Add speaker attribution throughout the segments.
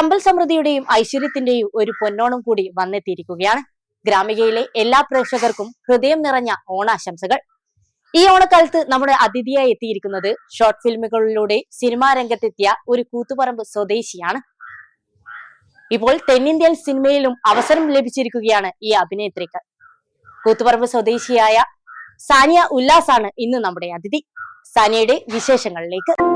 Speaker 1: സമ്പൽ സമൃദ്ധിയുടെയും ഐശ്വര്യത്തിന്റെയും ഒരു പൊന്നോണം കൂടി വന്നെത്തിയിരിക്കുകയാണ്. ഗ്രാമികയിലെ എല്ലാ പ്രേക്ഷകർക്കും ഹൃദയം നിറഞ്ഞ ഓണാശംസകൾ. ഈ ഓണക്കാലത്ത് നമ്മുടെ അതിഥിയായി എത്തിയിരിക്കുന്നത് ഷോർട്ട് ഫിലിമുകളിലൂടെ സിനിമാ രംഗത്തെത്തിയ ഒരു കൂത്തുപറമ്പ് സ്വദേശിയാണ്. ഇപ്പോൾ തെന്നിന്ത്യൻ സിനിമയിലും അവസരം ലഭിച്ചിരിക്കുകയാണ് ഈ അഭിനേത്രിക്ക്. കൂത്തുപറമ്പ് സ്വദേശിയായ സാനിയ ഉല്ലാസാണ് ഇന്ന് നമ്മുടെ അതിഥി. സാനിയയുടെ വിശേഷങ്ങളിലേക്ക്.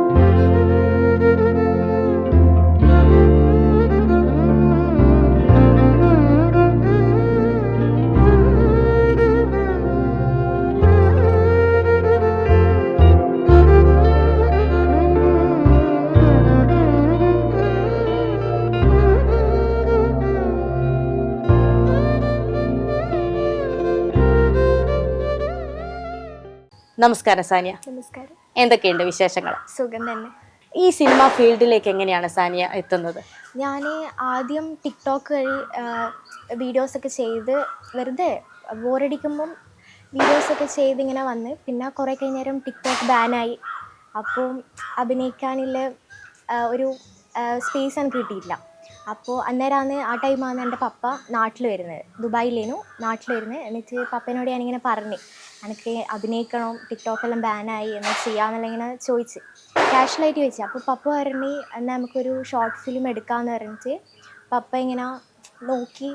Speaker 1: നമസ്കാരം സാനിയ.
Speaker 2: നമസ്കാരം.
Speaker 1: എന്തൊക്കെയുണ്ട് വിശേഷങ്ങൾ?
Speaker 2: സുഖം തന്നെ.
Speaker 1: ഈ സിനിമ ഫീൽഡിലേക്ക് എങ്ങനെയാണ് സാനിയ എത്തുന്നത്?
Speaker 2: ഞാൻ ആദ്യം ടിക്ടോക്ക് വഴി വീഡിയോസൊക്കെ ചെയ്ത് വെറുതെ ബോറടിക്കുമ്പം വീഡിയോസൊക്കെ ചെയ്ത് ഇങ്ങനെ വന്ന് പിന്നെ കുറേ കഴിഞ്ഞേരം ടിക്ടോക്ക് ബാനായി. അപ്പോൾ അഭിനയിക്കാനുള്ള ഒരു സ്പേസ് എനിക്ക് കിട്ടിയില്ല. അപ്പോൾ അന്നേരമാണ് ആ ടൈമാണ് എന്റെ പപ്പ നാട്ടിൽ വരുന്നത്. ദുബായിലേനു നാട്ടിൽ വരുന്നത്. എന്നിട്ട് പപ്പനോട് ഞാനിങ്ങനെ പറഞ്ഞു എനിക്ക് അഭിനയിക്കണം ടിക്ടോക്കെല്ലാം ബാനായി എന്ന് ചെയ്യാമെന്നുള്ള ഇങ്ങനെ ചോദിച്ച് ക്യാഷ്വലായിട്ട് ചോദിച്ചു അപ്പോൾ പപ്പ പറഞ്ഞു എന്നാൽ നമുക്കൊരു ഷോർട്ട് ഫിലിം എടുക്കാമെന്ന് പറഞ്ഞിട്ട് പപ്പ ഇങ്ങനെ നോക്കി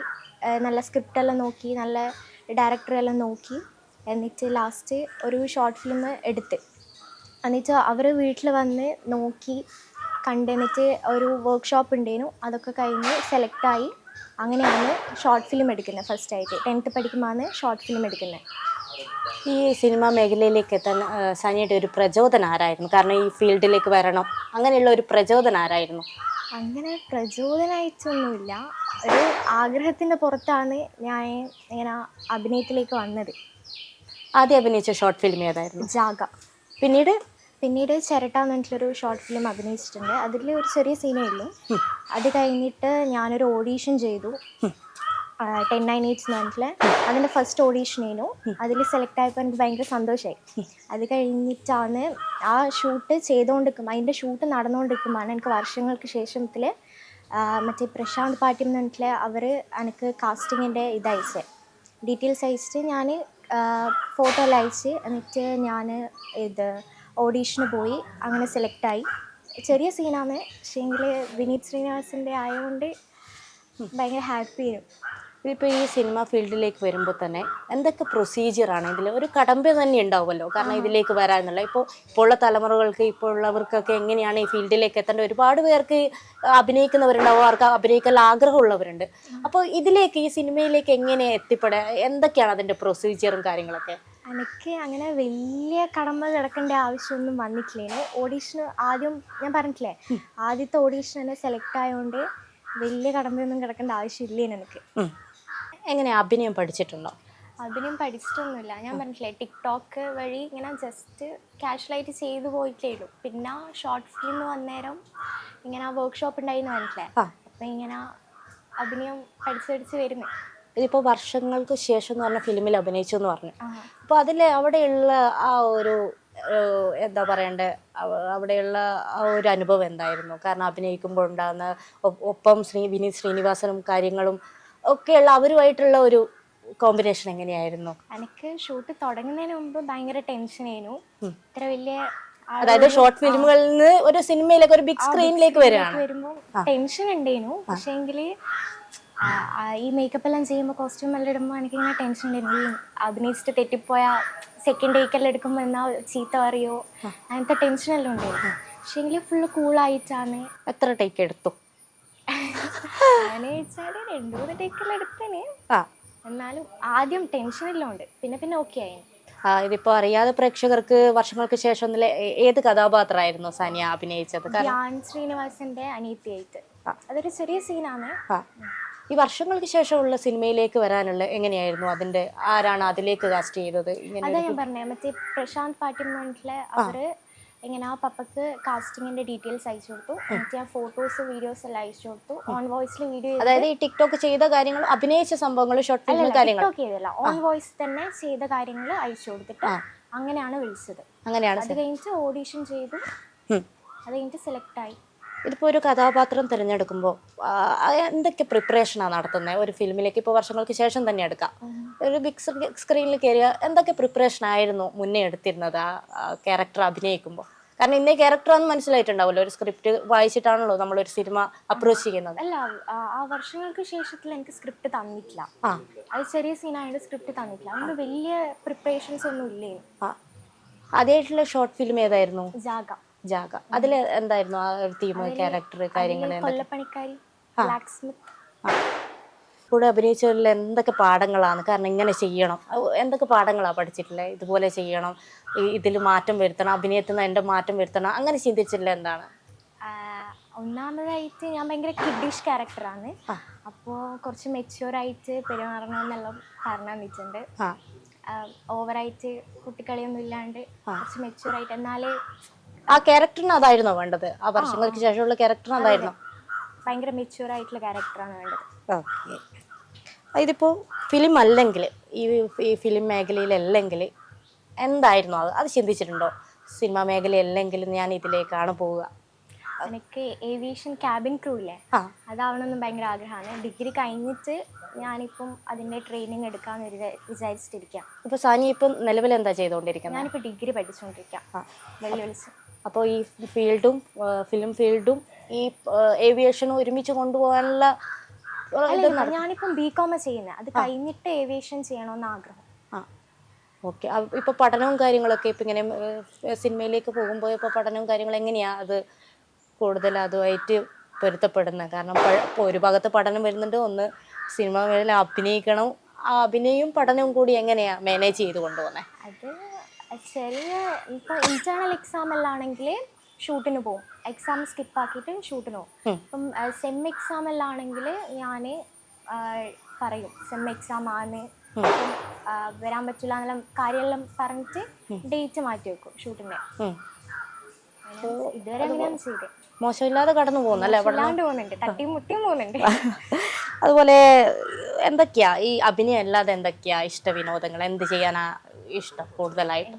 Speaker 2: നല്ല സ്ക്രിപ്റ്റെല്ലാം നോക്കി നല്ല ഡയറക്ടറെല്ലാം നോക്കി എന്നിട്ട് ലാസ്റ്റ് ഒരു ഷോർട്ട് ഫിലിം എടുത്ത്. എന്നിട്ട് അവർ വീട്ടിൽ വന്ന് നോക്കി കണ്ടെന്നിട്ട് ഒരു വർക്ക്ഷോപ്പ് ഉണ്ടായിരുന്നു അതൊക്കെ കഴിഞ്ഞ് സെലക്റ്റായി അങ്ങനെയാണ് ഷോർട്ട് ഫിലിം എടുക്കുന്നത് ഫസ്റ്റായിട്ട് ടെൻത്ത് പഠിക്കുമ്പോഴാണ് ഷോർട്ട് ഫിലിം എടുക്കുന്നത്.
Speaker 1: ഈ സിനിമാ മേഖലയിലേക്ക് എത്താൻ സനിയുടെ ഒരു പ്രചോദനം ആരായിരുന്നു? കാരണം ഈ ഫീൽഡിലേക്ക് വരണം അങ്ങനെയുള്ള ഒരു പ്രചോദനം ആരായിരുന്നു?
Speaker 2: അങ്ങനെ പ്രചോദനമായിട്ടൊന്നുമില്ല ഒരു ആഗ്രഹത്തിന്റെ പുറത്താണ് ഞാൻ ഇങ്ങനെ അഭിനയത്തിലേക്ക് വന്നത്.
Speaker 1: ആദ്യം അഭിനയിച്ച ഷോർട്ട് ഫിലിം ഏതായിരുന്നു?
Speaker 2: ജാഗ.
Speaker 1: പിന്നീട്
Speaker 2: പിന്നീട് ചിരട്ട എന്ന് പറഞ്ഞിട്ടൊരു ഷോർട്ട് ഫിലിം അഭിനയിച്ചിട്ടുണ്ട്. അതിൽ ഒരു ചെറിയ സീനേ ഉള്ളൂ. അത് കഴിഞ്ഞിട്ട് ഞാനൊരു ഓഡീഷൻ ചെയ്തു. ടെൻ നയൻ എയ്റ്റ്സ് എന്ന് പറഞ്ഞിട്ടുള്ള അതിന്റെ ഫസ്റ്റ് ഓഡീഷൻ ആയിരുന്നു അതിൽ സെലക്ട് ആയപ്പോൾ എനിക്ക് ഭയങ്കര സന്തോഷമായി അത് കഴിഞ്ഞിട്ടാണ് ആ ഷൂട്ട് ചെയ്തുകൊണ്ടിരിക്കുമ്പോൾ അതിന്റെ ഷൂട്ട് നടന്നുകൊണ്ടിരിക്കുമ്പോൾ എനിക്ക് വർഷങ്ങൾക്ക് ശേഷത്തിൽ മറ്റേ പ്രശാന്ത് പാട്ടിൽ എന്ന് പറഞ്ഞിട്ടുള്ള അവർ എനിക്ക് കാസ്റ്റിങ്ങിന്റെ ഇത് ഡീറ്റെയിൽസ് അയച്ചിട്ട് ഞാൻ ഫോട്ടോ അയച്ച് എന്നിട്ട് ഞാൻ ഇത് ഓഡീഷന് പോയി. അങ്ങനെ സെലക്റ്റായി ചെറിയ സീനാണ് പക്ഷേങ്കിൽ വിനീത് ശ്രീനിവാസിന്റെ ആയതുകൊണ്ട് ഭയങ്കര ഹാപ്പിയാണ്
Speaker 1: ഇപ്പോൾ ഈ സിനിമ ഫീൽഡിലേക്ക് വരുമ്പോൾ തന്നെ എന്തൊക്കെ പ്രൊസീജിയറാണ് ഇതിൽ ഒരു കടമ്പ തന്നെ ഉണ്ടാവുമല്ലോ? കാരണം ഇതിലേക്ക് വരാനുള്ള ഇപ്പോൾ ഉള്ള തലമുറകൾക്ക് ഇപ്പോൾ ഉള്ളവർക്കൊക്കെ എങ്ങനെയാണ് ഈ ഫീൽഡിലേക്ക് എത്തേണ്ടത്? ഒരുപാട് പേർക്ക് അഭിനയിക്കുന്നവരുണ്ടാവും അവർക്ക് അഭിനയിക്കാൻ ആഗ്രഹമുള്ളവരുണ്ട്. അപ്പോൾ ഇതിലേക്ക് ഈ സിനിമയിലേക്ക് എങ്ങനെ എത്തിപ്പെടാൻ എന്തൊക്കെയാണ് അതിന്റെ പ്രൊസീജിയറും കാര്യങ്ങളൊക്കെ?
Speaker 2: എനിക്ക് അങ്ങനെ വലിയ കടമ്പ കിടക്കേണ്ട ആവശ്യമൊന്നും വന്നിട്ടില്ല. ഓഡീഷന് ആദ്യം ഞാൻ പറഞ്ഞിട്ടില്ലേ? ആദ്യത്തെ ഓഡീഷൻ തന്നെ സെലക്ട് ആയതുകൊണ്ട് വലിയ കടമ്പയൊന്നും കിടക്കേണ്ട ആവശ്യമില്ലേനു എനിക്ക്.
Speaker 1: എങ്ങനെ അഭിനയം പഠിച്ചിട്ടുണ്ടോ?
Speaker 2: അഭിനയം പഠിച്ചിട്ടൊന്നുമില്ല. ഞാൻ പറഞ്ഞിട്ടില്ലേ ടിക്ടോക്ക് വഴി ഇങ്ങനെ ജസ്റ്റ് കാഷ്വലായിട്ട് ചെയ്തു പോയിട്ടേ ഉള്ളൂ. പിന്നെ ഷോർട്ട് ഫിലിം വന്നേരം ഇങ്ങനെ വർക്ക്ഷോപ്പ് ഉണ്ടായിരുന്നു പറഞ്ഞിട്ടില്ലേ. അപ്പം ഇങ്ങനെ അഭിനയം പഠിച്ച് പഠിച്ച് വരുന്നു.
Speaker 1: ഇതിപ്പോൾ വർഷങ്ങൾക്ക് ശേഷം എന്ന് പറഞ്ഞ ഫിലിമിൽ അഭിനയിച്ചു എന്ന് പറഞ്ഞു അപ്പോൾ അതിൽ അവിടെയുള്ള ആ ഒരു എന്താ പറയണ്ടേ അവിടെയുള്ള ആ ഒരു അനുഭവം എന്തായിരുന്നു? കാരണം അഭിനയിക്കുമ്പോൾ ഉണ്ടാകുന്ന ഒപ്പം ശ്രീ വിനീത് ശ്രീനിവാസനും കാര്യങ്ങളും ഒക്കെയുള്ള അവരുമായിട്ടുള്ള ഒരു കോമ്പിനേഷൻ എങ്ങനെയായിരുന്നു?
Speaker 2: എനിക്ക് ഷൂട്ട് തുടങ്ങുന്നതിന് മുമ്പ് ഭയങ്കര ടെൻഷൻ ആയിരുന്നു. ഇത്ര വലിയ
Speaker 1: അതായത് ഷോർട്ട് ഫിലിമുകളിൽ നിന്ന് ഒരു സിനിമയിലേക്ക് ഒരു ബിഗ് സ്ക്രീനിലേക്ക്
Speaker 2: വരുമ്പോൾ ടെൻഷൻ ഉണ്ടായിരുന്നു. പക്ഷേങ്കിൽ ഈ മേക്കപ്പ് എല്ലാം ചെയ്യുമ്പോൾ കോസ്റ്റ്യൂം എല്ലാം ഇടുമ്പോൾ എനിക്ക് ഇങ്ങനെ ടെൻഷൻ ഉണ്ടായിരുന്നു. ഈ അഭിനയിച്ചിട്ട് തെറ്റിപ്പോയ സെക്കൻഡ് ടേക്കെല്ലാം എടുക്കുമ്പോൾ എന്നാ ചീത്ത പറയോ? അങ്ങനത്തെ ടെൻഷനെല്ലാം ഉണ്ടായിരുന്നു. പക്ഷേങ്കിൽ ഫുള്ള് കൂളായിട്ടാണ്
Speaker 1: എത്ര ടേക്ക് എടുത്തു?
Speaker 2: അങ്ങനെ രണ്ടു മൂന്ന് ടേക്കെല്ലാം എടുത്തേന്.
Speaker 1: ആ.
Speaker 2: എന്നാലും ആദ്യം ടെൻഷനെല്ലാം ഉണ്ട് പിന്നെ പിന്നെ ഓക്കെ ആയി
Speaker 1: ആ, ഇതിപ്പോ അറിയാതെ പ്രേക്ഷകർക്ക് വർഷങ്ങൾക്ക് ശേഷം ഒന്നിലെ ഏ- ഏത് കഥാപാത്രമായിരുന്നു സാനിയ അഭിനയിച്ചത്? കാരണം
Speaker 2: ധ്യാൻ ശ്രീനിവാസന്റെ അനിയത്തിയായിട്ട്. അതൊരു ചെറിയ സീനാണ്
Speaker 1: ആ. ഈ വർഷങ്ങൾക്ക് ശേഷമുള്ള സിനിമയിലേക്ക് വരാനുള്ള എങ്ങനെയായിരുന്നു? അതിന്റെ ആരാണ് അതിലേക്ക് കാസ്റ്റ് ചെയ്തത്? ഇങ്ങനെ
Speaker 2: അതാ ഞാൻ പറഞ്ഞേ മറ്റേ പ്രശാന്ത് പാട്ടിൽ അവർ ഇങ്ങനെ ആ പപ്പക്ക് കാസ്റ്റിങ്ങിന്റെ ഡീറ്റെയിൽസ് അയച്ചു കൊടുത്തു. എന്നിട്ട് ആ ഫോട്ടോസ് വീഡിയോസ് എല്ലാം അയച്ചു കൊടുത്തു. ഓൺ വോയിസിൽ വീഡിയോ
Speaker 1: അതായത് ഈ ടിക്ടോക്ക് ചെയ്ത കാര്യങ്ങൾ അഭിനയിച്ച സംഭവങ്ങൾ ഷോർട്ട് ഫിലിം കാര്യങ്ങൾ.
Speaker 2: ടിക്ടോക്ക് ചെയ്തില്ല ഓൺ വോയിസ് തന്നെ ചെയ്ത കാര്യങ്ങൾ അയച്ചു കൊടുത്തിട്ട് അങ്ങനെയാണ് വിളിച്ചത്.
Speaker 1: അങ്ങനെയാണ്
Speaker 2: അത് കഴിഞ്ഞിട്ട് ഓഡീഷൻ ചെയ്തു. അത് കഴിഞ്ഞിട്ട് സെലക്ട് ആയി.
Speaker 1: ഇതിപ്പോൾ ഒരു കഥാപാത്രം തിരഞ്ഞെടുക്കുമ്പോൾ എന്തൊക്കെ പ്രിപ്പറേഷനാണ് നടത്തുന്നത് ഒരു ഫിലിമിലേക്ക് ഇപ്പോൾ വർഷങ്ങൾക്ക് ശേഷം തന്നെ എടുക്കാം. ഒരു ബിഗ് സ്ക്രീനിൽ കയറിയ എന്തൊക്കെ പ്രിപ്പറേഷൻ ആയിരുന്നു മുന്നേ എടുത്തിരുന്നത് ആ ക്യാരക്ടർ അഭിനയിക്കുമ്പോൾ കാരണം ഇന്നേ ക്യാരക്ടർ ഒന്നും മനസ്സിലായിട്ടുണ്ടാവില്ല. ഒരു സ്ക്രിപ്റ്റ് വായിച്ചിട്ടാണല്ലോ നമ്മൾ ഒരു സിനിമ അപ്രോച്ച് ചെയ്യുന്നത്.
Speaker 2: അല്ല ആ വർഷങ്ങൾക്ക് ശേഷത്തിൽ എനിക്ക് സ്ക്രിപ്റ്റ് തന്നിട്ടില്ല. അത് ചെറിയ സീനായിട്ട് സ്ക്രിപ്റ്റ് തന്നിട്ടില്ല. അതുകൊണ്ട് വലിയ പ്രിപ്പറേഷൻസ് ഒന്നും ഇല്ലേ
Speaker 1: ആ. ആദ്യമായിട്ടുള്ള ഷോർട്ട് ഫിലിം ഏതായിരുന്നു?
Speaker 2: ജാഗ.
Speaker 1: ജാഗ. അതിൽ എന്തായിരുന്നു ആ തീം ക്യാരക്ടർ കാര്യങ്ങൾ
Speaker 2: കൊല്ലപ്പണിക്കാരി
Speaker 1: കൂടെ അഭിനയിച്ചവരിൽ എന്തൊക്കെ പാഠങ്ങളാണ്? കാരണം ഇങ്ങനെ ചെയ്യണം. എന്തൊക്കെ പാഠങ്ങളാണ് പഠിച്ചിട്ടുള്ളത് ഇതുപോലെ ചെയ്യണം. ഇതിൽ മാറ്റം വരുത്തണം. അഭിനയത്തിന് നിന്ന് എന്റെ മാറ്റം വരുത്തണം. അങ്ങനെ ചിന്തിച്ചില്ല എന്താണ്?
Speaker 2: ഒന്നാമതായിട്ട് ഞാൻ ഭയങ്കര കിഡിഷ് ക്യാരക്ടറാണ് അപ്പോൾ കുറച്ച് മെച്യൂറായിട്ട് പെരുമാറണം എന്നുള്ള കാരണം
Speaker 1: വെച്ചിട്ടുണ്ട്
Speaker 2: ഓവറായിട്ട് കുട്ടിക്കളിയൊന്നും ഇല്ലാണ്ട് കുറച്ച് മെച്യൂറായിട്ട് എന്നാലേ
Speaker 1: ആ ക്യാരക്ടറിന് അതായിരുന്നോ വേണ്ടത്? ആ വർഷങ്ങൾക്ക് ശേഷമുള്ള ക്യാരക്ടറിന് അതായിരുന്നോ?
Speaker 2: ഭയങ്കര മെച്യൂറായിട്ടുള്ള ക്യാരക്ടറാണ് വേണ്ടത്.
Speaker 1: ഓക്കെ. ഇതിപ്പോൾ ഫിലിം അല്ലെങ്കിൽ ഈ ഈ ഫിലിം മേഖലയിലല്ലെങ്കിൽ എന്തായിരുന്നു? അത് അത് ചിന്തിച്ചിട്ടുണ്ടോ? സിനിമാ മേഖലയല്ലെങ്കിൽ ഞാൻ ഇതിലേക്കാണ് പോവുക.
Speaker 2: എനിക്ക് ഏവിയേഷൻ ക്യാബിൻ ക്രൂ ഇല്ലേ?
Speaker 1: ആ.
Speaker 2: അതാവണമെന്ന് ഭയങ്കര ആഗ്രഹമാണ്. ഡിഗ്രി കഴിഞ്ഞിട്ട് ഞാനിപ്പം അതിന്റെ ട്രെയിനിങ് എടുക്കാമെന്ന് വിചാ- വിചാരിച്ചിട്ടിരിക്കാം.
Speaker 1: ഇപ്പോൾ സാനി ഇപ്പം നിലവിൽ എന്താ ചെയ്തുകൊണ്ടിരിക്കുന്നത്
Speaker 2: ഞാനിപ്പോൾ ഡിഗ്രി പഠിച്ചുകൊണ്ടിരിക്കാം വെല്ലുവിളിച്ച്.
Speaker 1: അപ്പോൾ ഈ ഫീൽഡും ഫിലിം ഫീൽഡും ഈ ഏവിയേഷനും ഒരുമിച്ച് കൊണ്ടുപോകാനുള്ള
Speaker 2: ഞാനിപ്പം ബി കോം ചെയ്യുന്നത് അത് കഴിഞ്ഞിട്ട് ഏവിയേഷൻ ചെയ്യണമെന്ന് ആഗ്രഹം.
Speaker 1: ആ. ഓക്കെ. ഇപ്പോൾ പഠനവും കാര്യങ്ങളൊക്കെ ഇപ്പം ഇങ്ങനെ സിനിമയിലേക്ക് പോകുമ്പോൾ ഇപ്പോൾ പഠനവും കാര്യങ്ങളും എങ്ങനെയാണ് അത് കൂടുതൽ അതുമായിട്ട് പൊരുത്തപ്പെടുന്നത് കാരണം ഒരു ഭാഗത്ത് പഠനം വരുന്നുണ്ട് ഒന്ന് സിനിമ മേഖല അഭിനയിക്കണം. ആ അഭിനയവും പഠനവും കൂടി എങ്ങനെയാണ് മാനേജ് ചെയ്ത് കൊണ്ടുപോകുന്നത്
Speaker 2: അത് ചെറിയ ഇപ്പോൾ ഇന്റേണൽ എക്സാം എല്ലാം ആണെങ്കിൽ ഷൂട്ടിന് പോകും എക്സാം സ്കിപ്പ് ആക്കിയിട്ട് ഷൂട്ടിന് പോകും. ഇപ്പം സെം എക്സാം എല്ലാം ആണെങ്കിൽ ഞാൻ പറയും സെം എക്സാം ആണ്. വരാൻ പറ്റില്ല എന്നെല്ലാം കാര്യമെല്ലാം പറഞ്ഞിട്ട് ഡേറ്റ് മാറ്റി വെക്കും
Speaker 1: ഷൂട്ടിന്.
Speaker 2: ഇതുവരെ അങ്ങനെയാണ് ചെയ്തത്.
Speaker 1: മോശമില്ലാതെ കടന്നു പോകുന്നല്ലേ
Speaker 2: പോകുന്നുണ്ട്. തട്ടിയും മുട്ടിയും പോകുന്നുണ്ട്.
Speaker 1: അതുപോലെ എന്തൊക്കെയാ? ഈ അഭിനയം അല്ലാതെ എന്തൊക്കെയാ? ഇഷ്ട വിനോദങ്ങൾ എന്ത് ചെയ്യാനാ ഇഷ്ടം കൂടുതലായിട്ട്?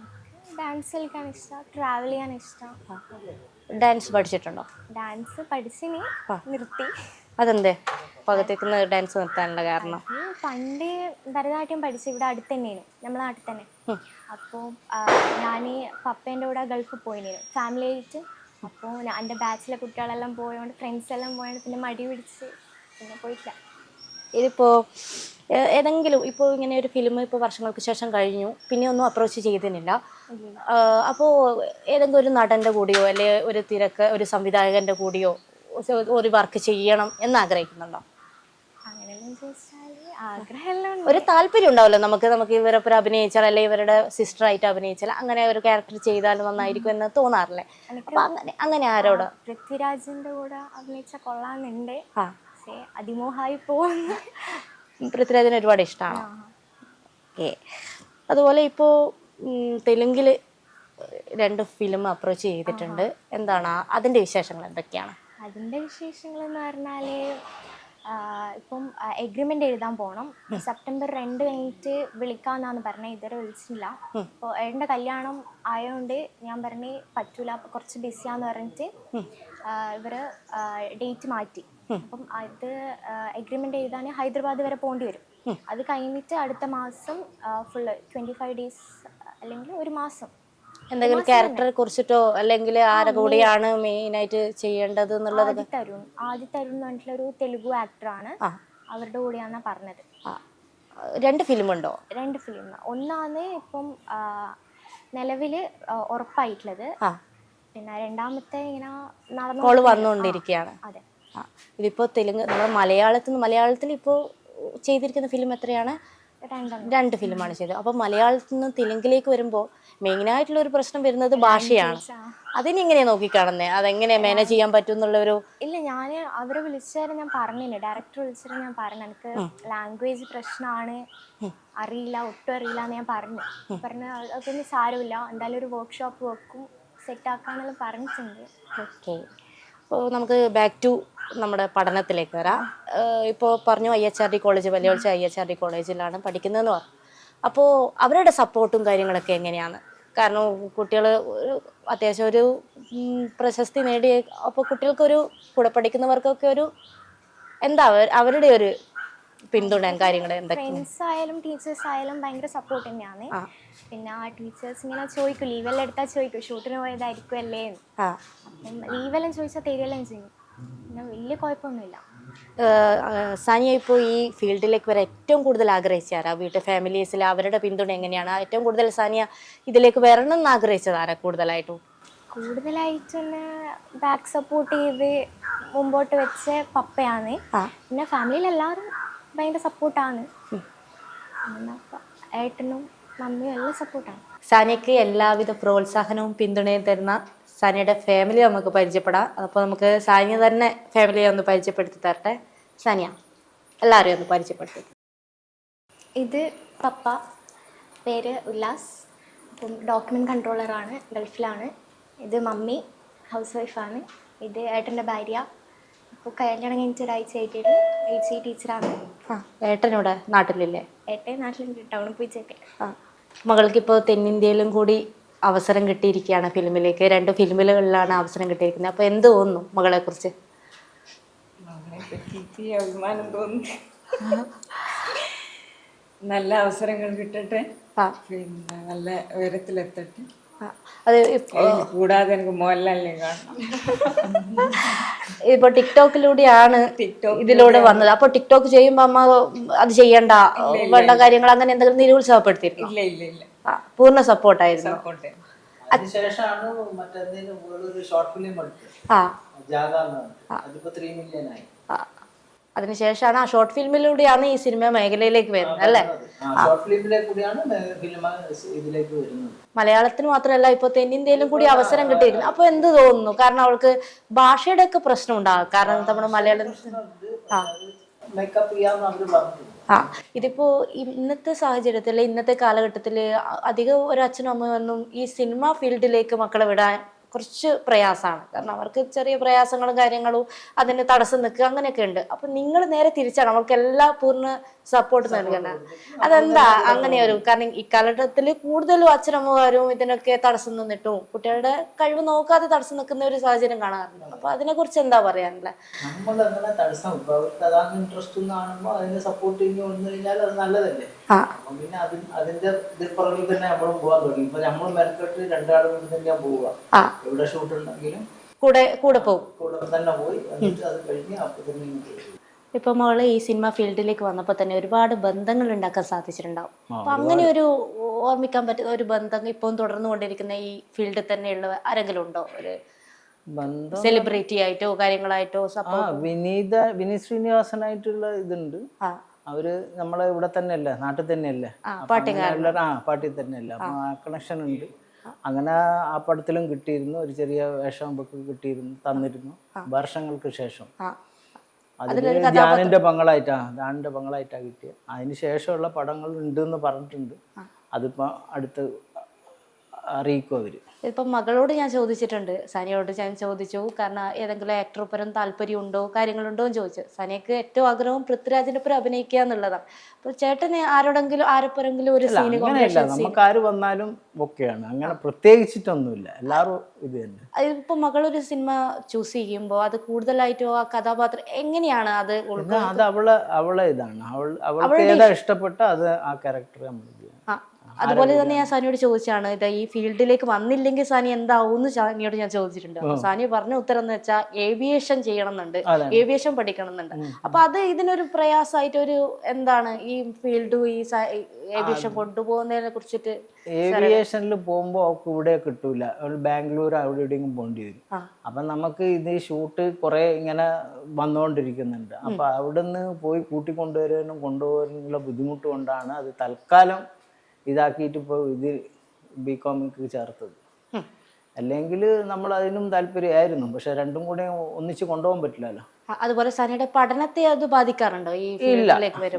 Speaker 2: ഡാൻസ് കളിക്കാൻ ഇഷ്ടം ട്രാവൽ ചെയ്യാൻ ഇഷ്ടം
Speaker 1: ഡാൻസ് പഠിച്ചിട്ടുണ്ടോ?
Speaker 2: ഡാൻസ് പഠിച്ചിനി നിർത്തി.
Speaker 1: അതെന്തേ? പകത്തേക്കുന്ന ഡാൻസ് നിർത്താനുള്ള കാരണം.
Speaker 2: പണ്ട് ഭരതനാട്യം പഠിച്ചു ഇവിടെ അടുത്ത് തന്നെയാണ് നമ്മളെ നാട്ടിൽ തന്നെ. അപ്പോൾ ഞാൻ പപ്പേന്റെ കൂടെ ഗൾഫിൽ പോയിനു ഫാമിലി ആയിട്ട് അപ്പോൾ എന്റെ ബാച്ചിലെ കുട്ടികളെല്ലാം പോയതുകൊണ്ട് ഫ്രണ്ട്സ് എല്ലാം പോയതുകൊണ്ട് പിന്നെ മടി പിടിച്ച് പിന്നെ പോയിട്ടില്ല.
Speaker 1: ഇതിപ്പോ ഏ- ഏതെങ്കിലും ഇപ്പോൾ ഇങ്ങനെ ഒരു ഫിലിം ഇപ്പോൾ വർഷങ്ങൾക്ക് ശേഷം കഴിഞ്ഞു. പിന്നെ ഒന്നും അപ്രോച്ച് ചെയ്തിട്ടില്ല. അപ്പോൾ ഏതെങ്കിലും ഒരു നടന്റെ കൂടിയോ അല്ലെ ഒരു തിരക്ക് ഒരു സംവിധായകന്റെ കൂടിയോ ഒരു- വർക്ക് ചെയ്യണം എന്ന് ആഗ്രഹിക്കുന്നുണ്ടോ? ഒരു താല്പര്യം ഉണ്ടാവല്ലോ നമുക്ക് നമുക്ക് ഇവരൊപ്പം അഭിനയിച്ചാൽ അല്ലെ ഇവരുടെ സിസ്റ്റർ ആയിട്ട് അഭിനയിച്ചാൽ അങ്ങനെ ഒരു ക്യാരക്ടർ ചെയ്താൽ നന്നായിരിക്കും എന്ന് തോന്നാറില്ലേ? അപ്പൊ അങ്ങനെ അങ്ങനെ ആരോട്?
Speaker 2: പൃഥ്വിരാജിന്റെ കൂടെ അഭിനയിച്ച
Speaker 1: കൊള്ളാന്നുണ്ട്
Speaker 2: പക്ഷേ അതിമോഹമായി പോകുന്ന
Speaker 1: പൃഥ്വിരാജിന് ഒരുപാട് ഇഷ്ടമാണ് ഓക്കെ. അതുപോലെ ഇപ്പോൾ തെലുങ്കിൽ രണ്ട് ഫിലിം അപ്രോച്ച് ചെയ്തിട്ടുണ്ട്. എന്താണ്? അതിന്റെ വിശേഷങ്ങൾ എന്തൊക്കെയാണ്?
Speaker 2: അതിന്റെ വിശേഷങ്ങൾ എന്ന് പറഞ്ഞാൽ ഇപ്പം എഗ്രിമെന്റ് എഴുതാൻ പോകണം സെപ്റ്റംബർ രണ്ട് കഴിഞ്ഞിട്ട് വിളിക്കാമെന്നാണ് പറഞ്ഞത് ഇതുവരെ വിളിച്ചില്ല അപ്പോൾ എന്റെ കല്യാണം ആയതുകൊണ്ട് ഞാൻ പറഞ്ഞ് പറ്റൂല കുറച്ച് ബിസിയാന്ന് പറഞ്ഞിട്ട് ഇവർ ഡേറ്റ് മാറ്റി. അപ്പം അത് എഗ്രിമെന്റ് എഴുതാൻ ഹൈദരാബാദ് വരെ പോകേണ്ടി വരും. അത് കഴിഞ്ഞിട്ട് അടുത്ത മാസം ഫുള്ള് ട്വന്റി ഫൈവ് ഡേയ്സ് അല്ലെങ്കിൽ ഒരു മാസം.
Speaker 1: എന്തെങ്കിലും ക്യാരക്ടറെ കുറിച്ചിട്ടോ അല്ലെങ്കിൽ ആരെ കൂടെയാണ് മെയിൻ ആയിട്ട് ചെയ്യേണ്ടത് എന്നുള്ളത്
Speaker 2: തരൂൺ ആദ്യ തരൂൺ എന്ന് പറഞ്ഞിട്ടുള്ള ഒരു തെലുഗു ആക്ടറാണ് അവരുടെ കൂടെയാണ് പറഞ്ഞത്.
Speaker 1: രണ്ട് ഫിലിം ഉണ്ടോ?
Speaker 2: രണ്ട് ഫിലിം ഒന്നാണ് ഇപ്പം നിലവിൽ ഉറപ്പായിട്ടുള്ളത്. പിന്നെ രണ്ടാമത്തെ ഇങ്ങനെ നടന്നു
Speaker 1: വന്നുകൊണ്ടിരിക്കുകയാണ്.
Speaker 2: അതെ.
Speaker 1: ഇതിപ്പോ തെലുങ്ക് നമ്മുടെ മലയാളത്തിൽ മലയാളത്തിൽ ഇപ്പോൾ ചെയ്തിരിക്കുന്ന ഫിലിം എത്രയാണ്? രണ്ട് ഫിലിമാണ് ചെയ്തത്. അപ്പോൾ മലയാളത്തിൽ നിന്ന് തെലുങ്കിലേക്ക് വരുമ്പോൾ മെയിനായിട്ടുള്ള ഒരു പ്രശ്നം വരുന്നത് ഭാഷയാണ്. അതിനെങ്ങനെയാ നോക്കിക്കാണുന്നേ? അതെങ്ങനെ മാനേജ് ചെയ്യാൻ പറ്റും എന്നുള്ള ഒരു
Speaker 2: ഇല്ല ഞാൻ അവരെ വിളിച്ചാലും ഞാൻ പറഞ്ഞില്ല. ഡയറക്ടർ വിളിച്ചിട്ട് ഞാൻ പറഞ്ഞു എനിക്ക് ലാംഗ്വേജ് പ്രശ്നമാണ് അറിയില്ല ഒട്ടും അറിയില്ല എന്ന് ഞാൻ പറഞ്ഞു. പറഞ്ഞു "അത് അതൊന്നും സാരമില്ല. എന്തായാലും ഒരു വർക്ക്ഷോപ്പ് വെക്കും സെറ്റ് ആക്കാന്നെല്ലാം പറഞ്ഞിട്ടുണ്ട്.
Speaker 1: ഓക്കെ നമുക്ക് ബാക്ക് ടു നമ്മുടെ പഠനത്തിലേക്ക് വരാം. ഇപ്പോൾ പറഞ്ഞു I H R D college വെല്ലുവിളിച്ച I H R D കോളേജിലാണ് പഠിക്കുന്നതെന്ന് പറഞ്ഞു. അപ്പോൾ അവരുടെ സപ്പോർട്ടും കാര്യങ്ങളൊക്കെ എങ്ങനെയാണ്? കാരണം കുട്ടികൾ ഒരു അത്യാവശ്യം ഒരു പ്രശസ്തി നേടിയ അപ്പോൾ കുട്ടികൾക്കൊരു കൂടെ പഠിക്കുന്നവർക്കൊക്കെ ഒരു എന്താ അവരുടെ ഒരു പിന്തുണയും എന്തൊക്കെ
Speaker 2: ഫ്രണ്ട്സ് ആയാലും ടീച്ചേഴ്സ് ആയാലും ഭയങ്കര സപ്പോർട്ട് തന്നെയാണ്. പിന്നെ ആ ടീച്ചേഴ്സ് ഇങ്ങനെ ചോദിക്കും ലീവെല്ലാം എടുത്താൽ ചോദിക്കും ഷൂട്ടിന് പോയതായിരിക്കും അല്ലേ എന്ന്.
Speaker 1: ആ.
Speaker 2: അപ്പം ലീവെല്ലാം ചോദിച്ചാൽ തരികയെല്ലാം ചെയ്യും. പിന്നെ വലിയ കുഴപ്പമൊന്നുമില്ല.
Speaker 1: ഏഹ്, ഏഹ്, സാനിയ ഇപ്പോൾ ഈ ഫീൽഡിലേക്ക് വരാൻ ഏറ്റവും കൂടുതൽ ആഗ്രഹിച്ചാരാ വീട്ടിൽ ഫാമിലീസിൽ അവരുടെ പിന്തുണ എങ്ങനെയാണ്? ഏറ്റവും കൂടുതൽ സാനിയ ഇതിലേക്ക് വരണം എന്ന് ആഗ്രഹിച്ചതാരാ കൂടുതലായിട്ടും
Speaker 2: കൂടുതലായിട്ട്? തന്നെ ബാക്ക് സപ്പോർട്ട് ചെയ്ത് മുമ്പോട്ട് വെച്ച പപ്പയാണ്.
Speaker 1: ആ.
Speaker 2: പിന്നെ ഫാമിലിയിൽ എല്ലാവരും ഭയങ്കര സപ്പോർട്ടാണ് ഏട്ടനും മമ്മിയും എല്ലാം സപ്പോർട്ടാണ്
Speaker 1: സാനിയക്ക് എല്ലാവിധ പ്രോത്സാഹനവും പിന്തുണയും തരുന്ന സാനിയുടെ ഫാമിലി നമുക്ക് പരിചയപ്പെടാം. അപ്പോൾ നമുക്ക് സാനിയ തന്നെ ഫാമിലിയെ ഒന്ന് പരിചയപ്പെടുത്തി തരട്ടെ. സാനിയ എല്ലാവരെയും ഒന്ന് പരിചയപ്പെടുത്തി.
Speaker 2: ഇത് പപ്പ പേര് ഉല്ലാസ്. അപ്പം ഡോക്യുമെന്റ് കൺട്രോളറാണ് ഗൾഫിലാണ്. ഇത് മമ്മി ഹൗസ് വൈഫാണ് ഇത് ഏട്ടന്റെ ഭാര്യ. ഇപ്പോൾ കല്യാണം കഴിഞ്ഞിട്ട് ഒരാഴ്ച ആയിട്ടുണ്ട് എച്ച് സി ടീച്ചറാണ്
Speaker 1: ആ ഏട്ടനോടെ നാട്ടിലില്ലേ?
Speaker 2: ഏട്ടൻ നാട്ടിലുണ്ട് ടൗണിൽ പോയി മകൾക്ക്
Speaker 1: ആ മകൾക്കിപ്പോൾ തെന്നിന്ത്യയിലും കൂടി അവസരം കിട്ടിയിരിക്കുകയാണ് ഫിലിമിലേക്ക്. രണ്ട് ഫിലിമുകളിലാണ് അവസരം കിട്ടിയിരിക്കുന്നത്. അപ്പോൾ എന്ത് തോന്നുന്നു മകളെക്കുറിച്ച്?
Speaker 3: മകളെ പറ്റിയിട്ട് അഭിമാനം തോന്നുന്നു. നല്ല അവസരങ്ങൾ കിട്ടട്ടെ. പിന്നെ നല്ല ഉയരത്തിലെത്തട്ടെ.
Speaker 1: അത്
Speaker 3: കൂടാതെ എനിക്ക് മോഹൻലാലിനെ കാണണം.
Speaker 1: ഇപ്പൊ ടിക്ടോക്കിലൂടെയാണ്
Speaker 3: ടിക്ടോക്ക്
Speaker 1: ഇതിലൂടെ വന്നത്. അപ്പൊ ടിക്ടോക്ക് ചെയ്യുമ്പോ അമ്മ അത് ചെയ്യണ്ട വേണ്ട കാര്യങ്ങൾ അങ്ങനെ എന്തെങ്കിലും നിരുത്സാഹപ്പെടുത്തിയിരുന്നു
Speaker 3: ഇല്ല ഇല്ല ഇല്ല.
Speaker 1: ആ, പൂർണ സപ്പോർട്ടായിരുന്നു.
Speaker 3: സപ്പോർട്ട്.
Speaker 4: അതിനുശേഷമാണ് മറ്റേന്തെങ്കിലും ഷോർട്ട് ഫിലിം എടുത്തത്. അതിപ്പോ ത്രീ മില്യൺ ആയി.
Speaker 1: ആ. അതിനുശേഷമാണ് ആ ഷോർട്ട് ഫിലിമിലൂടെയാണ് ഈ സിനിമ മേഖലയിലേക്ക് വരുന്നത് അല്ലേ? മലയാളത്തിന് മാത്രമല്ല ഇപ്പൊ തെന്നിന്ത്യയിലും കൂടി അവസരം കിട്ടിയിരുന്നു അപ്പൊ എന്ത് തോന്നുന്നു? കാരണം അവൾക്ക് ഭാഷയുടെ ഒക്കെ പ്രശ്നം ഉണ്ടാകും കാരണം നമ്മുടെ മലയാളം ആ. ആ ഇതിപ്പോ ഇന്നത്തെ സാഹചര്യത്തിൽ ഇന്നത്തെ കാലഘട്ടത്തിൽ അധികം ഒരു അച്ഛനും അമ്മയൊന്നും ഈ സിനിമ ഫീൽഡിലേക്ക് മക്കളെ വിടാൻ കുറച്ച് പ്രയാസമാണ്. കാരണം അവർക്ക് ചെറിയ പ്രയാസങ്ങളും കാര്യങ്ങളും അതിന് തടസ്സം നിൽക്കുക അങ്ങനെയൊക്കെ ഉണ്ട്. അപ്പൊ നിങ്ങൾ നേരെ തിരിച്ചാണ് അവർക്ക് എല്ലാ പൂർണ സപ്പോർട്ട് നൽകുന്നത്. അതെന്താ? അങ്ങനെ ഒരു കാരണം ഇക്കാലഘട്ടത്തിൽ കൂടുതലും അച്ഛനമ്മമാരും ഇതിനൊക്കെ തടസ്സം നിന്നിട്ടും കുട്ടികളുടെ കഴിവ് നോക്കാതെ തടസ്സം നിൽക്കുന്ന ഒരു സാഹചര്യം കാണാറുണ്ട്. അപ്പൊ അതിനെ കുറിച്ച് എന്താ പറയാനുള്ള
Speaker 4: നമ്മൾ അങ്ങനെ തടസ്സം ഇൻട്രസ്റ്റ് കാണുമ്പോൾ അതിനെ സപ്പോർട്ട് ചെയ്ത് വന്നു കഴിഞ്ഞാൽ അത് നല്ലതല്ലേ? അതിന്റെ പുറകിൽ തന്നെ നമ്മളും പോകാൻ തുടങ്ങി. ഇപ്പൊ നമ്മൾ മെനക്കെട്ട് രണ്ടാളും കൂടി തന്നെ പോവുക. എവിടെ ഷൂട്ട് ഉണ്ടെങ്കിലും
Speaker 1: കൂടെ കൂടെ പോകും
Speaker 4: കൂടെ തന്നെ പോയി എന്നിട്ട് അത് കഴിഞ്ഞ് അപ്പൊ തന്നെ
Speaker 1: ഇപ്പൊ മോൾ ഈ സിനിമ ഫീൽഡിലേക്ക് വന്നപ്പോൾ തന്നെ ഒരുപാട് ബന്ധങ്ങൾ ഉണ്ടാക്കാൻ സാധിച്ചിട്ടുണ്ടാവും. അപ്പൊ അങ്ങനെ ഒരു ഓർമ്മിക്കാൻ പറ്റുന്ന ഒരു ബന്ധം ഇപ്പം തുടർന്നുകൊണ്ടിരിക്കുന്ന ഈ ഫീൽഡിൽ തന്നെയുള്ള ആരെങ്കിലും ഉണ്ടോ? ഒരു സെലിബ്രിറ്റി ആയിട്ടോ കാര്യങ്ങളായിട്ടോ
Speaker 5: വിനീത വിനീത് ശ്രീനിവാസനായിട്ടുള്ള ഇതുണ്ട്.
Speaker 1: ആ.
Speaker 5: അവർ നമ്മളെ ഇവിടെ തന്നെയല്ലേ നാട്ടിൽ തന്നെയല്ലേ?
Speaker 1: ആ,
Speaker 5: പാട്ടിൽ തന്നെയല്ലേ. അപ്പൊ ആ. കണക്ഷൻ ഉണ്ട്. അങ്ങനെ ആ പടത്തിലും കിട്ടിയിരുന്നു ഒരു ചെറിയ വേഷം ബുക്ക് കിട്ടിയിരുന്നു തന്നിരുന്നു. വർഷങ്ങൾക്ക് ശേഷം. അതിൽ ധ്യാനിന്റെ പങ്കളായിട്ടാ ധ്യാനിന്റെ പങ്കളായിട്ടാ കിട്ടിയത്. അതിന് ശേഷമുള്ള പടങ്ങൾ ഉണ്ട് എന്ന് പറഞ്ഞിട്ടുണ്ട് അതിപ്പോ അടുത്ത് അറിയിക്കും അവർ.
Speaker 1: ഇപ്പം മകളോട് ഞാൻ ചോദിച്ചിട്ടുണ്ട് സനിയോട് ഞാൻ ചോദിച്ചു കാരണം ഏതെങ്കിലും ആക്ടർ ഒപ്പരം താല്പര്യമുണ്ടോ കാര്യങ്ങളുണ്ടോ എന്ന് ചോദിച്ചു. സാനിയക്ക് ഏറ്റവും ആഗ്രഹം പൃഥ്വിരാജിന്റെ ഒപ്പം അഭിനയിക്കുക എന്നുള്ളതാണ്. അപ്പൊ ചേട്ടന് ആരോടെങ്കിലും ആരെപ്പോരെങ്കിലും ഒരു സീന്
Speaker 5: അങ്ങനെയല്ല. നമുക്ക് ആര് വന്നാലും ഒക്കെയാണ്. അങ്ങനെ പ്രത്യേകിച്ചിട്ടൊന്നുമില്ല. എല്ലാവരും ഇത് തന്നെ.
Speaker 1: ഇപ്പൊ മകളൊരു സിനിമ ചൂസ് ചെയ്യുമ്പോൾ അത് കൂടുതലായിട്ടോ ആ കഥാപാത്രം എങ്ങനെയാണ് അത്
Speaker 5: അത് അവളെ അവളെ ഇതാണ്. അവൾ അവൾക്ക് ഏതാ ഇഷ്ടപ്പെട്ട അത് ആ ക്യാരക്ടർ നമ്മൾ
Speaker 1: അതുപോലെ തന്നെ ഞാൻ സാനിയോട് ചോദിച്ചാണ് ഇത് ഈ ഫീൽഡിലേക്ക് വന്നില്ലെങ്കിൽ സാനി എന്താവും എന്ന് സാനിയോട് ഞാൻ ചോദിച്ചിട്ടുണ്ട്. അപ്പൊ സാനി പറഞ്ഞ ഉത്തരം എന്ന് വെച്ചാൽ ഏവിയേഷൻ ചെയ്യണം എന്നുണ്ട് ഏവിയേഷൻ പഠിക്കണം എന്നുണ്ട് അപ്പൊ അത് ഇതിനൊരു പ്രയാസമായിട്ട് ഒരു എന്താണ് ഈ ഫീൽഡും ഈ ഏവിയേഷൻ കൊണ്ടുപോകുന്നതിനെ കുറിച്ചിട്ട്
Speaker 5: ഏവിയേഷനിൽ പോകുമ്പോൾ അവർക്ക് ഇവിടെ കിട്ടൂല. ബാംഗ്ലൂർ അവിടെ എവിടെയെങ്കിലും പോകേണ്ടി വരും. അപ്പൊ നമുക്ക് ഇത് ഷൂട്ട് കുറെ ഇങ്ങനെ വന്നുകൊണ്ടിരിക്കുന്നുണ്ട് അപ്പം അവിടുന്ന് പോയി കൂട്ടിക്കൊണ്ടുവരാനും കൊണ്ടുപോകാനുള്ള ബുദ്ധിമുട്ട് കൊണ്ടാണ് അത് തൽക്കാലം ഇതാക്കിയിട്ട് ഇപ്പോൾ ഇത് ബി കോമിക്ക് ചേർത്തത്. അല്ലെങ്കിൽ നമ്മൾ അതിനും താല്പര്യമായിരുന്നു. പക്ഷെ രണ്ടും കൂടെ ഒന്നിച്ച് കൊണ്ടുപോകാൻ പറ്റില്ലല്ലോ.
Speaker 1: അതുപോലെ സനയുടെ പഠനത്തെ അത് ബാധിക്കാറുണ്ടോ? ഈ
Speaker 5: ഇല്ല.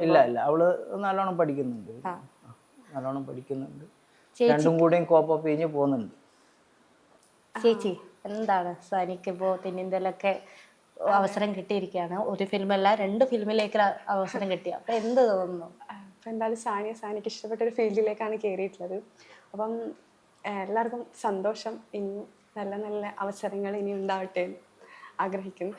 Speaker 5: ഇല്ല ഇല്ല. അവൾ നല്ലോണം പഠിക്കുന്നുണ്ട്. നല്ലോണം പഠിക്കുന്നുണ്ട്. രണ്ടും കൂടെയും കോപ്പപ്പ് കഴിഞ്ഞ് പോകുന്നുണ്ട്.
Speaker 1: ചേച്ചി എന്താണ് സനിക്ക് ഇപ്പോൾ തെന്നിന്തലൊക്കെ അവസരം കിട്ടിയിരിക്കുകയാണ്. ഒരു ഫിലിമല്ല രണ്ട് ഫിലിമിലേക്ക് അവസരം കിട്ടിയ അപ്പൊ എന്ത് തോന്നുന്നു?
Speaker 6: അപ്പം എന്തായാലും സാനിയ സാനിക്ക് ഇഷ്ടപ്പെട്ട ഒരു ഫീൽഡിലേക്കാണ് കയറിയിട്ടുള്ളത് അപ്പം എല്ലാവർക്കും സന്തോഷം. ഇനി നല്ല നല്ല അവസരങ്ങൾ ഇനി ഉണ്ടാവട്ടെ എന്ന് ആഗ്രഹിക്കുന്നു.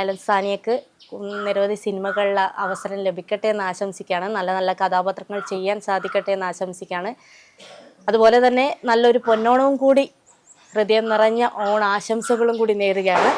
Speaker 1: എന്തായാലും സാനിയക്ക് നിരവധി സിനിമകളിൽ അവസരം ലഭിക്കട്ടെ എന്ന് ആശംസിക്കുകയാണ്. നല്ല നല്ല കഥാപാത്രങ്ങൾ ചെയ്യാൻ സാധിക്കട്ടെ എന്ന് ആശംസിക്കുകയാണ്. അതുപോലെ തന്നെ നല്ലൊരു പൊന്നോണവും കൂടി ഹൃദയം നിറഞ്ഞ ഓണാശംസകളും കൂടി നേരുകയാണ്.